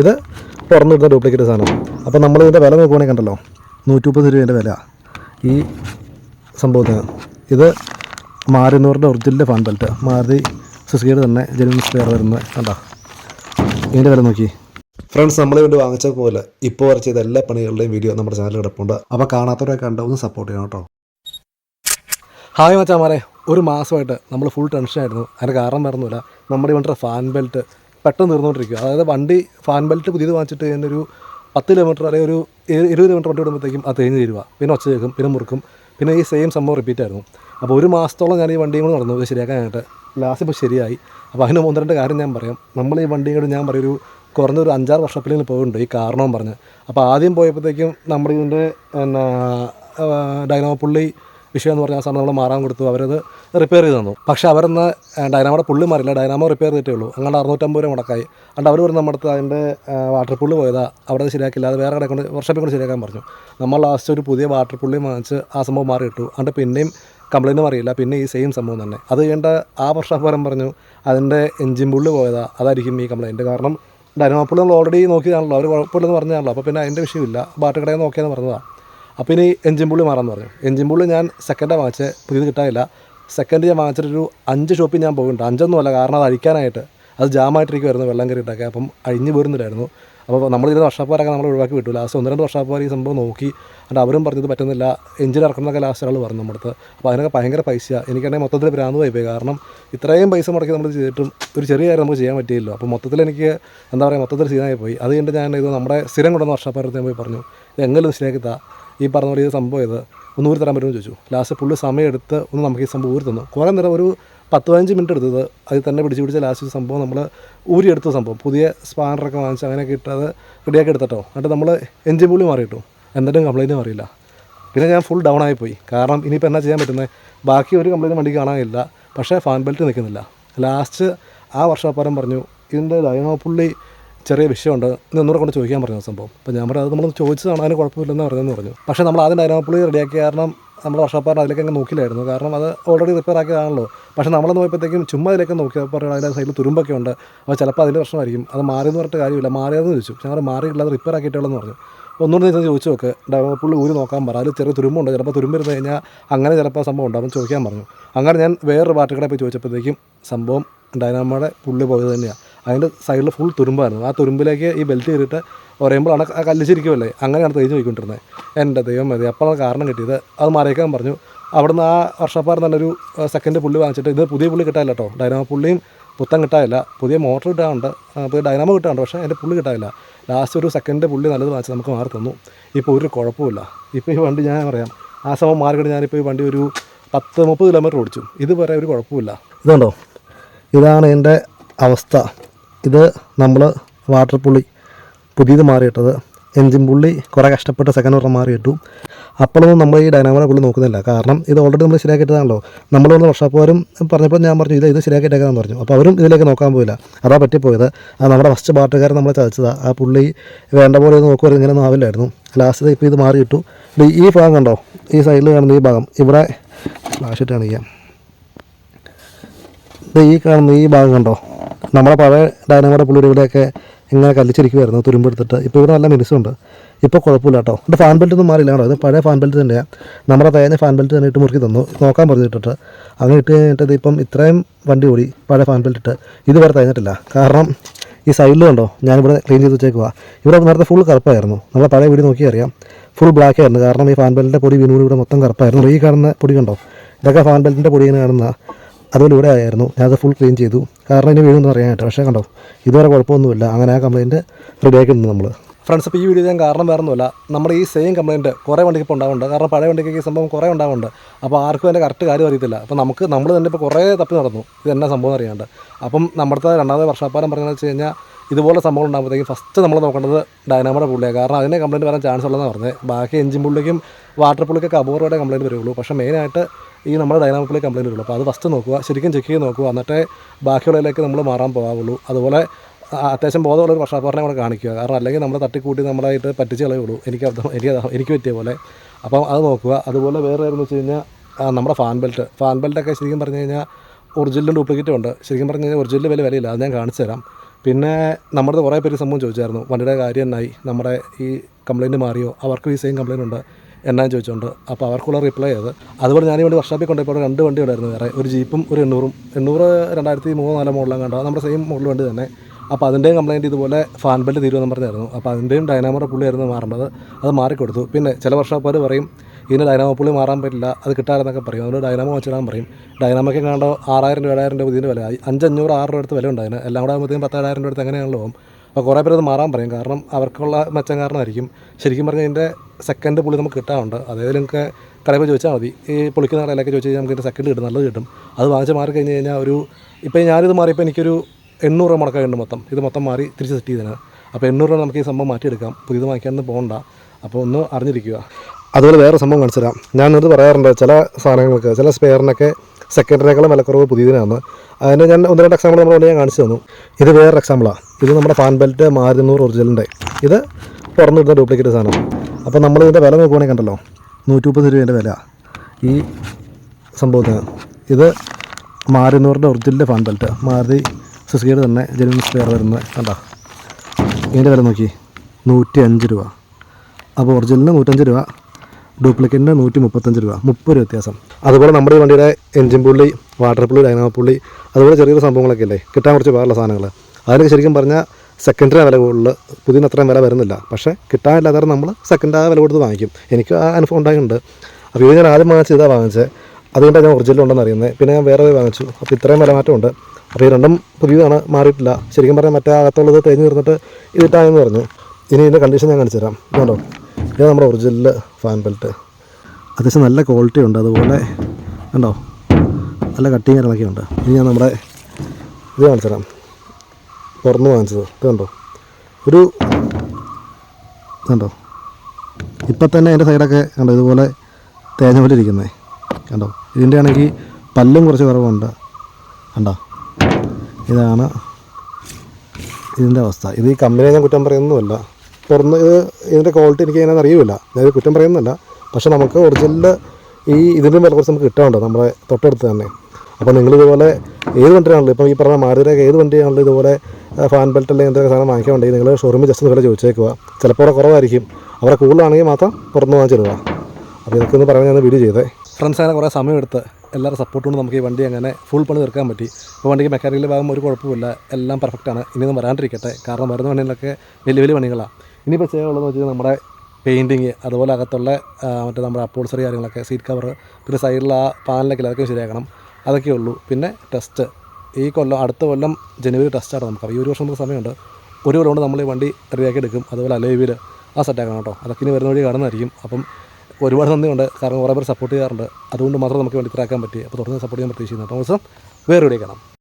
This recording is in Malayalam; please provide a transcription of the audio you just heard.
ഇത് തുറന്നു വരുന്ന ഡ്യൂപ്ലിക്കേറ്റ് സാധനം. അപ്പോൾ നമ്മൾ ഇതിന്റെ വില നോക്കുവാണെങ്കിൽ കണ്ടല്ലോ നൂറ്റിമുപ്പത് രൂപേന്റെ വില. ഈ സംഭവത്തിന് ഇത് മാരുന്നൂറിന്റെ ഒറിജിനൽ ഫാൻ ബെൽറ്റ് മാരുതി സുസുക്കിയുടെ തന്നെ ജെനുവിൻ സ്പെയർ വരുന്നത് കണ്ടോ. ഇതിന്റെ വില നോക്കി. ഫ്രണ്ട്സ് നമ്മളെ വേണ്ടി വാങ്ങിച്ച പോലെ ഇപ്പോൾ വരെ ചെയ്ത എല്ലാ പണികളുടെയും വീഡിയോ നമ്മുടെ ചാനലിൽ കിടപ്പുണ്ട്. അപ്പോൾ കാണാത്തവരെ കണ്ട ഒന്ന് സപ്പോർട്ട് ചെയ്യണം കേട്ടോ ഹായ് മച്ചാമാരെ ഒരു മാസമായിട്ട് നമ്മൾ ഫുൾ ടെൻഷനായിരുന്നു അതിന് കാരണം വരുന്നില്ല നമ്മുടെ ഈ ഫാൻ ബെൽറ്റ് പെട്ടെന്ന് തീർന്നുകൊണ്ടിരിക്കുക. അതായത് വണ്ടി ഫാൻ ബെൽറ്റ് പുതിയത് വാങ്ങിച്ചിട്ട് എന്റെ ഒരു പത്ത് കിലോമീറ്റർ അല്ലെങ്കിൽ ഒരു ഇരു- ഇരുപത് കിലോമീറ്റർ വണ്ടി വിടുമ്പോഴത്തേക്കും അത് തേഞ്ഞ് തീരുക. പിന്നെ ഒച്ച കേൾക്കും പിന്നെ മുറുക്കും പിന്നെ ഈ സെയിം സംഭവം റിപ്പീറ്റ് ആയിരുന്നു. അപ്പോൾ ഒരു മാസത്തോളം ഞാൻ ഈ വണ്ടിയും കൂടെ നടന്നു. ഇത് ശരിയാക്കാനായിട്ട് ലാസ്റ്റ് ഇപ്പോൾ ശരിയായി. അപ്പോൾ അതിന് ഒന്ന് രണ്ട് കാര്യം ഞാൻ പറയാം. നമ്മൾ ഈ വണ്ടിയും കൂടെ ഞാൻ പറയും ഒരു കുറഞ്ഞൊരു അഞ്ചാറ് വർഷപ്പിലെങ്കിലും പോകുന്നുണ്ട് ഈ കാരണവും പറഞ്ഞ്. അപ്പോൾ ആദ്യം പോയപ്പോഴത്തേക്കും നമ്മുടെ ഇതിന്റെ എന്നാ ഡൈനോ പുള്ളി വിഷയം എന്ന് പറഞ്ഞാൽ സാറിന് നമ്മൾ മാറാൻ കൊടുത്തു. അവരത് റിപ്പയർ ചെയ്ത് തന്നു. പക്ഷേ അവരെന്ന് ഡൈനാമോടെ പുള്ളി മാറില്ല ഡൈനാമോ റിപ്പയർ ചെയ്തിട്ടേ ഉള്ളൂ. അങ്ങനെ അറുന്നൂറ്റമ്പത് രൂപ മുടക്കായി. അതുകൊണ്ട് അവർ പറഞ്ഞ് നമ്മുടെ അതിന്റെ വാട്ടർ പുള്ളി പോയതാ. അവിടെ ശരിയാക്കില്ല അത് വേറെ കടയിൽ കൊണ്ട് വർഷപ്പിൽ കൊണ്ട് ശരിയാക്കാൻ പറഞ്ഞു. നമ്മൾ ലാസ്റ്റ് ഒരു പുതിയ വാട്ടർ പുള്ളി വാങ്ങിച്ച് ആ സംഭവം മാറി ഇട്ടു അതുകൊണ്ട് പിന്നെയും കംപ്ലൈന്റ് അറിയില്ല പിന്നെ ഈ സെയിം സംഭവം തന്നെ. അത് കഴിഞ്ഞ ആ വർഷാപ്പുറം പറഞ്ഞു അതിന്റെ എഞ്ചിൻ പുള്ളി പോയതാ. അതായിരിക്കും ഈ കംപ്ലൈന്റ് കാരണം ഡൈനാമോ പുള്ളി നമ്മൾ ഓൾറെഡി നോക്കിയതാണല്ലോ. അവർ കുഴപ്പമില്ലെന്ന് പറഞ്ഞാണല്ലോ അപ്പോൾ പിന്നെ അതിന്റെ വിഷയമില്ല. ബാറ്ററി കടയിൽ നോക്കിയെന്ന് പറഞ്ഞതാണ് അപ്പോൾ ഇനി എഞ്ചിൻ പുള്ളി മാറാമെന്ന് പറഞ്ഞു എഞ്ചിൻ പുള്ളി ഞാൻ സെക്കൻഡാണ് വാങ്ങിച്ചത് പുതിയത് കിട്ടാനില്ല. സെക്കൻഡ് ഞാൻ വാങ്ങിച്ചിട്ടൊരു അഞ്ച് ഷോപ്പിൽ ഞാൻ പോകുന്നുണ്ട്. അഞ്ചൊന്നുമല്ല കാരണം അത് അഴിക്കാനായിട്ട്. അത് ജാമായിട്ടിരിക്കുമായിരുന്നു വെള്ളം കയറിയിട്ടൊക്കെ അപ്പം അഴിഞ്ഞ് പോരുന്നില്ലായിരുന്നു അപ്പോൾ നമ്മൾ ഇതിന് വർഷാപ്പാരൊക്കെ നമ്മൾ ഒഴിവാക്കി വിട്ടു. ലാസ്റ്റ് ഒന്ന് രണ്ട് വർഷാപ്പാർ ഈ സംഭവം നോക്കി. എന്നിട്ട് അവരും പറഞ്ഞത് പറ്റുന്നില്ല എഞ്ചിൻ ഇറക്കുന്നതൊക്കെ ലാസ്റ്റ് ഒരാൾ പറഞ്ഞു നമ്മുടെ അടുത്ത് അപ്പോൾ അതിനൊക്കെ ഭയങ്കര പൈസ. എനിക്കാണെങ്കിൽ മൊത്തത്തിൽ ഭ്രാന്തമായി പോയി കാരണം ഇത്രയും പൈസ മുടക്കി നമ്മൾ ചെയ്തിട്ടും ഒരു ചെറിയ കാര്യം നമുക്ക് ചെയ്യാൻ പറ്റിയില്ല. അപ്പോൾ മൊത്തത്തിൽ എനിക്ക് എന്താ പറയുക മൊത്തത്തിൽ സീനായി പോയി. അത് കഴിഞ്ഞിട്ട് ഞാൻ ഇത് നമ്മുടെ സ്ഥിരം കൊണ്ടുവന്ന വർഷാപ്പാരത്തെ പോയി പറഞ്ഞു ഇത് എങ്ങനെ ശരിയാക്കി താ ഈ പറഞ്ഞ പോലെ ഇത് സംഭവം ഇത് ഒന്ന് ഊരി തരാൻ പറ്റുമെന്ന് ചോദിച്ചു. ലാസ്റ്റ് പുള്ളി സമയമെടുത്ത് ഒന്ന് നമുക്ക് ഈ സംഭവം ഊരി തന്നു. കുറേ നേരം ഒരു പത്ത് പതിനഞ്ച് മിനിറ്റ് എടുത്തത് അതിൽ തന്നെ പിടിച്ച് പിടിച്ച ലാസ്റ്റ് സംഭവം നമ്മൾ ഊരി എടുത്ത സംഭവം. പുതിയ സ്പാനറൊക്കെ വാങ്ങിച്ച് അങ്ങനെയൊക്കെ ഇട്ട് അത് റെഡിയാക്കി എടുത്തിട്ടോ. എന്നിട്ട് നമ്മൾ എഞ്ചിൻ പുള്ളി മാറിയിട്ടു. എന്നിട്ടും കംപ്ലൈന്റ് മാറിയില്ല. പിന്നെ ഞാൻ ഫുൾ ഡൗൺ ആയിപ്പോയി. കാരണം ഇനിയിപ്പോൾ എന്നാ ചെയ്യാൻ പറ്റുന്നത് ബാക്കി ഒരു കംപ്ലൈന്റ് വണ്ടി കാണാനില്ല. പക്ഷേ ഫാൻ ബെൽറ്റ് നിൽക്കുന്നില്ല ലാസ്റ്റ് ആ വർഷാപ്പാരം പറഞ്ഞു ഇതിന്റെ ഡൈനോ പുള്ളി ചെറിയ വിഷയമുണ്ട്. ഇന്ന് ഒന്നുകൂടെ കൊണ്ട് ചോദിക്കാൻ പറഞ്ഞു സംഭവം. അപ്പോൾ ഞാൻ പറഞ്ഞു അത് നമ്മൾ ചോദിച്ചതാണ്. അതിന് കുഴപ്പമില്ലെന്ന് പറഞ്ഞെന്ന് പറഞ്ഞു. പക്ഷേ നമ്മൾ ആദ്യം പുളി റെഡിയാക്കിയ കാരണം നമ്മൾ വർഷപ്പാറിന് അതിലേക്ക് അങ്ങ് നോക്കില്ലായിരുന്നു. കാരണം അത് ഓൾറെഡി റിപ്പയർ ആക്കിയതാണല്ലോ. പക്ഷേ നമ്മൾ നോക്കിയപ്പോഴത്തേക്കും ചുമ്മാ അതിലേക്ക് നോക്കിയപ്പോൾ അതിന്റെ സൈഡിൽ തുരുമ്പൊക്കെ ഉണ്ട്. അപ്പോൾ ചിലപ്പോൾ അതിന്റെ പ്രശ്നമായിരിക്കും. അത് മാറിയെന്ന് പറഞ്ഞിട്ട് കാര്യമില്ല. മാറിയതെന്ന് ചോദിച്ചു. ഞങ്ങൾ മാറിയില്ല റിപ്പയർ ആക്കിയിട്ടുള്ളതെന്ന് പറഞ്ഞു. ഒന്നുകൂടി ഞാൻ ചോദിച്ചു നോക്ക്. പുള്ളി ഊരി നോക്കാൻ പറ. അതിൽ ചെറിയ തുരുമ്പുണ്ട്. ചിലപ്പോൾ തുരുമ്പിരുന്ന് കഴിഞ്ഞാൽ അങ്ങനെ ചിലപ്പോൾ സംഭവം ഉണ്ടാവും ചോദിക്കാൻ പറഞ്ഞു. അങ്ങനെ ഞാൻ വേറൊരു പാർട്ടിക്കടെ പോയി ചോദിച്ചപ്പോഴത്തേക്കും സംഭവം ഡൈനാമോയുടെ പുള്ളി പോയത് തന്നെയാണ് അതിന്റെ സൈഡിൽ ഫുൾ തുരുമ്പായിരുന്നു. ആ തുരുമ്പിലേക്ക് ഈ ബെൽറ്റ് കയറിയിട്ട് ഒരയുമ്പോഴാണ് ആ കല്ലിച്ചിരിക്കുമല്ലേ അങ്ങനെയാണ് തേച്ച് പോയിക്കൊണ്ടിരുന്നത്. എന്റെ ദൈവം മതി അപ്പോഴാണ് കാരണം കിട്ടിയത്? അത് മാറിയേക്കാൻ പറഞ്ഞു. അവിടുന്ന് ആ വർഷപ്പാർ നല്ലൊരു സെക്കൻഡ് പുള്ളി വാങ്ങിച്ചിട്ട് ഇത് പുതിയ പുള്ളി കിട്ടാനില്ല കേട്ടോ. ഡൈനാമോ പുള്ളിയും പുത്തൻ കിട്ടാനില്ല. പുതിയ മോട്ടർ കിട്ടാനുണ്ട് പുതിയ ഡൈനാമോ കിട്ടാനുണ്ട് പക്ഷേ എന്റെ പുള്ളി കിട്ടാനില്ല. ലാസ്റ്റ് ഒരു സെക്കൻഡ് പുള്ളി നല്ലത് വാങ്ങിച്ച് നമുക്ക് മാറി തന്നു. ഇപ്പോൾ ഒരു കുഴപ്പമില്ല ഇപ്പോൾ ഈ വണ്ടി ഞാൻ പറയാം. ആ സമയം മാറിക്കിട്ട് ഞാനിപ്പോൾ ഈ വണ്ടി ഒരു പത്ത് മുപ്പത് കിലോമീറ്റർ ഓടിച്ചു. ഇതുവരെ ഒരു കുഴപ്പമില്ല ഇതുണ്ടോ ഇതാണ് എന്റെ അവസ്ഥ. ഇത് നമ്മൾ വാട്ടർ പുള്ളി പുതിയത് മാറിയിട്ടത്. എൻജിൻ പുള്ളി കുറേ കഷ്ടപ്പെട്ട് സെക്കൻഡ് ഓർഡർ മാറിയിട്ടു. അപ്പോഴൊന്നും നമ്മൾ ഈ ഡൈനാമോ പുള്ളി നോക്കുന്നില്ല. കാരണം ഇത് ഓൾറെഡി നമ്മൾ ശരിയാക്കിയിട്ടതാണല്ലോ. നമ്മൾ വന്ന് വർഷപ്പോരും പറഞ്ഞപ്പോൾ ഞാൻ പറഞ്ഞു ഇത് ഇത് ശരിയാക്കിയിട്ടേക്കാന്ന് പറഞ്ഞു. അപ്പോൾ അവരും ഇതിലേക്ക് നോക്കാൻ പോയില്ല. അതാ പറ്റിപ്പോയത്. അത് നമ്മുടെ ഫസ്റ്റ് പാട്ടുകാരൻ നമ്മളെ ചതച്ചതാണ് ആ പുള്ളി വേണ്ട പോലെ നോക്കുമായിരുന്നു ഇങ്ങനെ ഒന്നും ആവില്ലായിരുന്നു. ലാസ്റ്റ് ഇപ്പോൾ ഇത് മാറിയിട്ടു. ഈ ഭാഗം കണ്ടോ? ഈ സൈഡിൽ കാണുന്ന ഈ ഭാഗം. ഇവിടെ ഫ്ലാഷ് ഇട്ട് ഈ കാണുന്ന ഈ ഭാഗം കണ്ടോ? നമ്മുടെ പഴയ ഡൈനാമോടെ ഇവിടെയൊക്കെ ഇങ്ങനെ കല്ലിച്ചിരിക്കുമായിരുന്നു തുരുമ്പെടുത്തിട്ട്. ഇപ്പോൾ ഇവിടെ നല്ല മിനുസുണ്ട്. ഇപ്പോൾ കുഴപ്പമില്ല കേട്ടോ എന്റെ ഫാൻ ബെൽറ്റ് ഒന്നും മാറിയില്ല കേട്ടോ ഇത് പഴയ ഫാൻ ബെൽറ്റ് തന്നെയാണ് നമ്മുടെ തേഞ്ഞ ഫാൻ ബെൽറ്റ് തന്നെ ഇട്ട് മുറുക്കി തന്നു. നോക്കാൻ പറഞ്ഞിട്ടിട്ട്. അങ്ങനെ ഇട്ട് കഴിഞ്ഞിട്ട് ഇപ്പം ഇത്രയും വണ്ടി ഓടി പഴയ ഫാൻ ബെൽറ്റ് ഇട്ട്. ഇതുവരെ തേഞ്ഞിട്ടില്ല. കാരണം ഈ സൈഡിൽ കണ്ടോ? ഞാനിവിടെ ക്ലീൻ ചെയ്ത് വെച്ചേക്കുക ഇവിടെ നേരത്തെ ഫുൾ കറുപ്പായിരുന്നു. നമ്മളെ പഴയ വീട് നോക്കി അറിയാം. ഫുൾ ബ്ലാക്ക് ആയിരുന്നു. കാരണം ഈ ഫാൻ ബെൽറ്റിന്റെ പൊടി വീണുകൂടി ഇവിടെ മൊത്തം കറുപ്പായിരുന്നു. ഈ കാണുന്ന പൊടി കണ്ടോ? ഇതൊക്കെ ഫാൻ ബെൽറ്റിന്റെ പൊടി ഇങ്ങനെ കാണുന്ന അതുപോലെ ഇവിടെ ആയിരുന്നു ഞാനത് ഫുൾ ക്ലീൻ ചെയ്തു. കാരണം ഇനി വീഴുമെന്ന് അറിയാനായിട്ട് പക്ഷേ കണ്ടോ ഇതുവരെ കുഴപ്പമൊന്നുമില്ല. അങ്ങനെ ആ കംപ്ലയിന്റ് റെഡിയാക്കിയിട്ടുണ്ട് നമ്മൾ ഫ്രണ്ട്സ് ഇപ്പോൾ ഈ വീഡിയോ ഞാൻ കാരണം വേറെ ഒന്നുമില്ല നമ്മുടെ ഈ സെയിം കംപ്ലയിന്റ് കുറേ വണ്ടിക്ക് ഇപ്പോൾ ഉണ്ടാവുന്നുണ്ട്. കാരണം പഴയ വണ്ടിക്ക് ഈ സംഭവം കുറേ ഉണ്ടാവുന്നുണ്ട്. അപ്പോൾ ആർക്കും അതിന്റെ കറക്റ്റ് കാര്യം അറിയത്തില്ല. അപ്പോൾ നമുക്ക് നമ്മൾ തന്നെ ഇപ്പോൾ കുറേ തപ്പി നടന്നു. ഇത് എന്നാ സംഭവം അറിയാണ്ട്. അപ്പം നമ്മുടെ രണ്ടാമത്തെ വർഷപ്പാലം പറഞ്ഞതെന്ന് വെച്ച് കഴിഞ്ഞാൽ ഇതുപോലെ സംഭവം ഉണ്ടാകുമ്പോഴത്തേക്കും ഫസ്റ്റ് നമ്മൾ നോക്കേണ്ടത് ഡൈനാമോടെ പുള്ളിയാണ്. കാരണം അതിനെ കംപ്ലയിന്റ് വരാൻ ചാൻസ് ഉള്ളതെന്ന് പറഞ്ഞത്. ബാക്കി എഞ്ചിൻ പുള്ളിക്കും വാട്ടർ പുള്ളിക്കൊക്കെ അപൂർവമായിട്ട് കംപ്ലയിന്റ് വരുള്ളൂ. പക്ഷേ മെയിനായിട്ട് ഈ നമ്മുടെ ഡൈനാമിക്കിലെ കംപ്ലയിന്റ് വരുള്ളൂ. അപ്പോൾ അത് ഫസ്റ്റ് നോക്കുക ശരിക്കും ചെക്ക് ചെയ്ത് നോക്കുക എന്നിട്ടേ ബാക്കിയുള്ളതിലേക്ക് നമ്മൾ മാറാൻ പോകാവുള്ളൂ. അതുപോലെ അത്യാവശ്യം ബോധമുള്ള ഒരു വർഷാപ്പാറിനെ കൂടെ കാണിക്കുക. കാരണം അല്ലെങ്കിൽ നമ്മൾ തട്ടിക്കൂട്ടി നമ്മളായിട്ട് പറ്റിച്ച് കളയുള്ളൂ. എനിക്ക് അർത്ഥം എനിക്ക് എനിക്ക് പറ്റിയ പോലെ. അപ്പം അത് നോക്കുക. അതുപോലെ വേറെ എന്ന് വെച്ച് കഴിഞ്ഞാൽ നമ്മുടെ ഫാൻ ബെൽറ്റ് ഫാൻ ബെൽറ്റൊക്കെ ശരിക്കും പറഞ്ഞു കഴിഞ്ഞാൽ ഒറിജിനലും ഡ്യൂപ്ലിക്കേറ്റും ഉണ്ട്. ശരിക്കും പറഞ്ഞു കഴിഞ്ഞാൽ ഒറിജിനൽ വില വിലയില്ല. അത് ഞാൻ കാണിച്ചു തരാം. പിന്നെ നമ്മുടെ കുറേ പേര് സംഭവം ചോദിച്ചായിരുന്നു. വണ്ടിയുടെ കാര്യം എന്നായി നമ്മുടെ ഈ കംപ്ലയിന്റ് മാറിയോ? അവർക്ക് ഈ സെയിം കംപ്ലയിന്റ് ഉണ്ട്. എന്നാന്ന് ചോദിച്ചുകൊണ്ട് അപ്പോൾ അവർക്കുള്ള റിപ്ലൈ ചെയ്ത് അതുപോലെ ഞാൻ വണ്ടി വർഷാപ്പിൽ കൊണ്ടുപോയപ്പോൾ രണ്ട് വണ്ടി ഉണ്ടായിരുന്നു വേറെ. ഒരു ജീപ്പും ഒരു എണ്ണൂറും. എണ്ണൂറ് രണ്ടായിരത്തി മൂന്ന് നാല് മോഡലും കണ്ടോ നമ്മുടെ സെയിം മോഡൽ വണ്ടി തന്നെ. അപ്പോൾ അതിന്റെയും കംപ്ലയിന്റ് ഇതുപോലെ ഫാൻ ബെൽറ്റ് തീരുമെന്ന് പറഞ്ഞായിരുന്നു. അപ്പോൾ അതിന്റെയും ഡൈനാമോയുടെ പുള്ളിയായിരുന്നു മാറേണ്ടത്. അത് മാറിക്കൊടുത്തു. പിന്നെ ചില വർഷക്കാർ പറയും ഇതിന് ഡൈനാമോ പുള്ളി മാറാൻ പറ്റില്ല. അത് കിട്ടാറെന്നൊക്കെ പറയും. അതുകൊണ്ട് ഡൈനാമോ വെച്ചിടാൻ പറയും. ഡൈനാമോയ്ക്ക് കാണുമ്പോൾ ആറായിരം രൂപ ഏഴായിരം രൂപ ഇതിന്റെ വില അഞ്ചഞ്ഞൂറ് ആറ് രൂപ അടുത്ത് വില ഉണ്ടായിരുന്നു എല്ലാം കൂടെ ആകുമ്പോഴത്തേക്കും പത്തേഴായിരം രൂപ അടുത്ത് എങ്ങനെയാണല്ലോ അപ്പോൾ കുറേ പേരത് മാറാൻ പറയും. കാരണം അവർക്കുള്ള മെച്ചം കാരണമായിരിക്കും. ശരിക്കും പറഞ്ഞാൽ ഇതിന്റെ സെക്കൻഡ് പുളി നമുക്ക് കിട്ടാറുണ്ട്. അതായത് നിങ്ങൾക്ക് കടയിൽ പോയി ചോദിച്ചാൽ മതി. ഈ പൊളിക്കുന്ന കടയിലൊക്കെ ചോദിച്ചു കഴിഞ്ഞാൽ നമുക്ക് ഇതിന്റെ സെക്കൻഡ് കിട്ടും. നല്ലത് കിട്ടും. അത് വാങ്ങിച്ച് മാറി കഴിഞ്ഞ് കഴിഞ്ഞാൽ ഒരു ഇപ്പോൾ ഞാനിത് മാറിയപ്പോൾ എനിക്കൊരു എണ്ണൂറ് രൂപ മുടക്കാറുണ്ട് മൊത്തം. ഇത് മൊത്തം മാറി തിരിച്ച് സെറ്റ് ചെയ്തതിന് അപ്പോൾ എണ്ണൂറ് രൂപ നമുക്ക് ഈ സംഭവം മാറ്റിയെടുക്കാം. പുതിയത് വാങ്ങിക്കാൻ പോകണ്ട അപ്പോൾ ഒന്ന് അറിഞ്ഞിരിക്കുക. അതുപോലെ വേറെ സംഭവം കാണിച്ചു തരാം. ഞാൻ പറയാറുണ്ട്. ചില സാധനങ്ങൾക്ക് ചില സ്പെയറിനൊക്കെ സെക്കൻഡിനേക്കാളും വിലക്കുറവ് പുതിയതിനാണ്. അതിന് ഞാൻ ഒന്ന് രണ്ട് എക്സാമ്പിൾ വേണ്ടി ഞാൻ കാണിച്ചു തന്നു. ഇത് വേറൊരു എക്സാമ്പിളാണ് ഇത് നമ്മുടെ ഫാൻ ബെൽറ്റ് മാരുന്നൂറ് ഒറിജിനലിന്റെ ഇത് തുറന്നു കിട്ടുന്ന ഡ്യൂപ്ലിക്കേറ്റ് സാധനം. അപ്പോൾ നമ്മൾ ഇതിന്റെ വില നോക്കുവാണെങ്കിൽ കണ്ടല്ലോ നൂറ്റി മുപ്പത് രൂപേന്റെ വില ഈ സംഭവത്തിന്. ഇത് മാരുന്നൂറിന്റെ ഒറിജിനൽ ഫാൻ ബെൽറ്റ് മാരുതി സുസുക്കിയുടെ തന്നെ ജെനുവിൻ വേറെ വരുന്നത് കണ്ടോ. ഇതിന്റെ വില നോക്കി നൂറ്റി അഞ്ച് രൂപ. അപ്പോൾ ഒറിജിനലിന് നൂറ്റഞ്ച് രൂപ. ഡ്യൂപ്ലിക്കേറ്റിന് നൂറ്റി മുപ്പത്തഞ്ച് രൂപ. മുപ്പത് രൂപ വ്യത്യാസം. അതുപോലെ നമ്മുടെ വണ്ടിയുടെ എഞ്ചിൻ പുള്ളി വാട്ടർ പുള്ളി ഡൈനാമോ പുള്ളി അതുപോലെ ചെറിയ സംഭവങ്ങളൊക്കെ അല്ലേ കിട്ടാൻ കുറച്ച് പാടുള്ള സാധനങ്ങൾ അതിലൊക്കെ ശരിക്കും പറഞ്ഞാൽ സെക്കൻഡറി വില കൂടുതൽ പുതിയ അത്രയും വില വരുന്നില്ല. പക്ഷേ കിട്ടാനില്ലാതെ നമ്മൾ സെക്കൻഡ് ആ വില കൊടുത്ത് വാങ്ങിക്കും. എനിക്ക് ആ അനുഭവം ഉണ്ടായിട്ടുണ്ട്. അപ്പോൾ ഇത് ഞാൻ ആദ്യം വാങ്ങിച്ചത് ഇതാണ് വാങ്ങിച്ചത് അതുകൊണ്ടാണ് ഞാൻ ഒറിജിനൽ ഉണ്ടെന്ന് അറിയുന്നത്. പിന്നെ ഞാൻ വേറെ വാങ്ങിച്ചു. അപ്പോൾ ഇത്രയും വില മാറ്റമുണ്ട്. അപ്പോൾ ഈ രണ്ടും പുതിയതാണ് മാറിയിട്ടില്ല. ശരിക്കും പറഞ്ഞാൽ മറ്റേ അകത്തുള്ളത് തേഞ്ഞ് തീർന്നിട്ട് ഇതിട്ടായെന്ന് പറഞ്ഞു. ഇനി ഇതിന്റെ കണ്ടീഷൻ ഞാൻ കാണിച്ചു തരാം. ഇതുണ്ടോ? ഇത് നമ്മുടെ ഒറിജിനൽ ഫാൻ ബെൽറ്റ് അത്യാവശ്യം നല്ല ക്വാളിറ്റി ഉണ്ട്. അതുപോലെ കണ്ടോ? നല്ല കട്ടിങ് കാര്യങ്ങളൊക്കെ ഉണ്ട്. ഇനി ഞാൻ നമ്മുടെ ഇത് കാണിച്ചു തരാം തുറന്ന് വാങ്ങിച്ചത് ഇത് കണ്ടോ? ഒരു കണ്ടോ? ഇപ്പം തന്നെ അതിന്റെ സൈഡൊക്കെ കണ്ടോ? ഇതുപോലെ തേഞ്ഞ പോലെ ഇരിക്കുന്നത് കണ്ടോ? ഇതിന്റെ ആണെങ്കിൽ പല്ലും കുറച്ച് കുറവുണ്ട്. കണ്ടോ? ഇതാണ് ഇതിന്റെ അവസ്ഥ. ഇത് ഈ കമ്പനിയെ ഞാൻ കുറ്റം പറയുന്നതുമല്ല തുറന്ന് ഇത് ഇതിന്റെ ക്വാളിറ്റി എനിക്ക് ഇങ്ങനെ അറിയില്ല. ഞാൻ കുറ്റം പറയുന്നില്ല പക്ഷേ നമുക്ക് ഒറിജിനൽ ഈ ഇതിന്റെ വില കുറച്ച് നമുക്ക് കിട്ടാറുണ്ട് നമ്മുടെ തൊട്ടടുത്ത് തന്നെ. അപ്പോൾ നിങ്ങൾ ഇതുപോലെ ഏത് വണ്ടിയാണല്ലോ? ഇപ്പം ഈ പറഞ്ഞ മാരുതിയുടെ ഏത് വണ്ടിയാണല്ലോ ഇതുപോലെ ഫാൻ ബെൽറ്റ് അല്ലെങ്കിൽ എന്തെങ്കിലും സാധനം വാങ്ങിക്കാൻ നിങ്ങൾ ഷോറൂമിൽ ജസ്റ്റ് വില ചോദിച്ചേക്കുക. ചിലപ്പോൾ അവിടെ കുറവായിരിക്കും. അവിടെ കൂടുതലാണെങ്കിൽ മാത്രം പുറത്ത് വാങ്ങിച്ചിടുക അപ്പോൾ ഇതൊക്കെ ഒന്ന് പറയാൻ ഞാൻ വീഡിയോ ചെയ്തേ. ഫ്രണ്ട്സ് അങ്ങനെ കുറേ സമയമെടുത്ത് എല്ലാവരും സപ്പോർട്ട് കൊണ്ട് നമുക്ക് ഈ വണ്ടി അങ്ങനെ ഫുൾ പണി തീർക്കാൻ പറ്റി. അപ്പോൾ വണ്ടിക്ക് മെക്കാനിക്കൽ ഭാഗം ഒരു കുഴപ്പമില്ല എല്ലാം പെർഫെക്റ്റാണ് ഇനിയൊന്നും വരാണ്ടിരിക്കട്ടെ. കാരണം വരുന്ന വണ്ടികളൊക്കെ വലിയ വലിയ പണികളാണ്. ഇനിയിപ്പോൾ ചെയ്യാനുള്ളതെന്ന് വെച്ചാൽ നമ്മുടെ പെയിന്റിങ് അതുപോലെ അകത്തുള്ള മറ്റേ നമ്മുടെ അപ്പോൾസറി കാര്യങ്ങളൊക്കെ സീറ്റ് കവർ പിന്നെ സൈഡിൽ ആ പാനലൊക്കെ അതൊക്കെ ശരിയാക്കണം. അതൊക്കെ ഉള്ളൂ. പിന്നെ ടെസ്റ്റ് ഈ കൊല്ലം അടുത്ത കൊല്ലം ജനുവരി ടെസ്റ്റാണ് നമുക്ക് ഈ ഒരു വർഷം നമുക്ക് സമയമുണ്ട്. ഒരു കൊല്ലം കൊണ്ട് നമ്മൾ ഈ വണ്ടി റെഡിയാക്കി എടുക്കും. അതുപോലെ അലോയിൽ ആ സെറ്റാക്കണം കേട്ടോ. അതൊക്കെ ഇനി വരുന്ന വഴി കാണുന്നതായിരിക്കും. അപ്പം ഒരുപാട് നന്ദിയുണ്ട്. കാരണം കുറേ പേർ സപ്പോർട്ട് ചെയ്യാറുണ്ട്. അതുകൊണ്ട് മാത്രം നമുക്ക് വേണ്ടി ഇത്രയാക്കാൻ പറ്റി അപ്പോൾ തുടർന്ന് സപ്പോർട്ട് ചെയ്യാൻ പ്രതീക്ഷിക്കുന്നു. അപ്പോൾ ദിവസം വേറെ റെഡിയാക്കണം കാണാം.